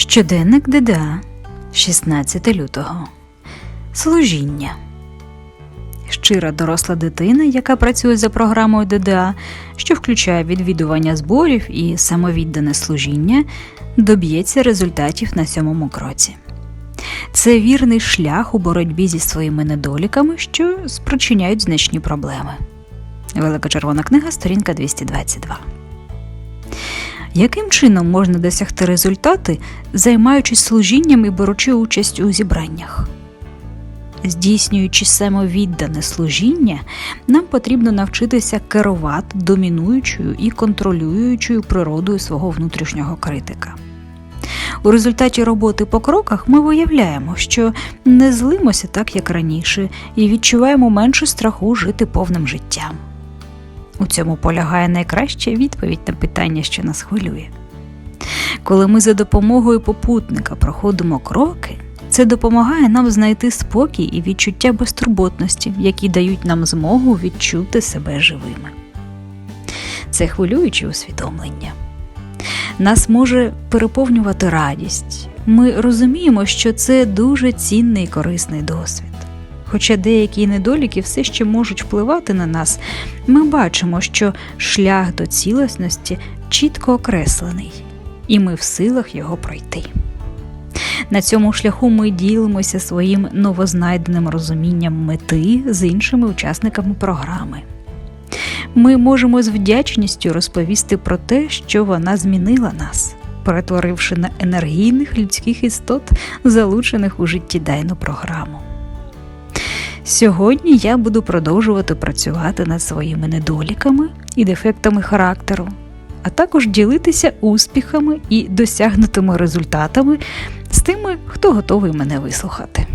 Щоденник ДДА 16 лютого. Служіння. Щира доросла дитина, яка працює за програмою ДДА, що включає відвідування зборів і самовіддане служіння, доб'ється результатів на сьомому кроці. Це вірний шлях у боротьбі зі своїми недоліками, що спричиняють значні проблеми. Велика червона книга, сторінка 222. Яким чином можна досягти результати, займаючись служінням і беручи участь у зібраннях? Здійснюючи самовіддане служіння, нам потрібно навчитися керувати домінуючою і контролюючою природою свого внутрішнього критика. У результаті роботи по кроках ми виявляємо, що не злимося так, як раніше, і відчуваємо менше страху жити повним життям. У цьому полягає найкраща відповідь на питання, що нас хвилює. Коли ми за допомогою попутника проходимо кроки, це допомагає нам знайти спокій і відчуття безтурботності, які дають нам змогу відчути себе живими. Це хвилююче усвідомлення. Нас може переповнювати радість. Ми розуміємо, що це дуже цінний і корисний досвід. Хоча деякі недоліки все ще можуть впливати на нас, ми бачимо, що шлях до цілісності чітко окреслений, і ми в силах його пройти. На цьому шляху ми ділимося своїм новознайденим розумінням мети з іншими учасниками програми. Ми можемо з вдячністю розповісти про те, що вона змінила нас, перетворивши на енергійних людських істот, залучених у життєдайну програму. Сьогодні я буду продовжувати працювати над своїми недоліками і дефектами характеру, а також ділитися успіхами і досягнутими результатами з тими, хто готовий мене вислухати.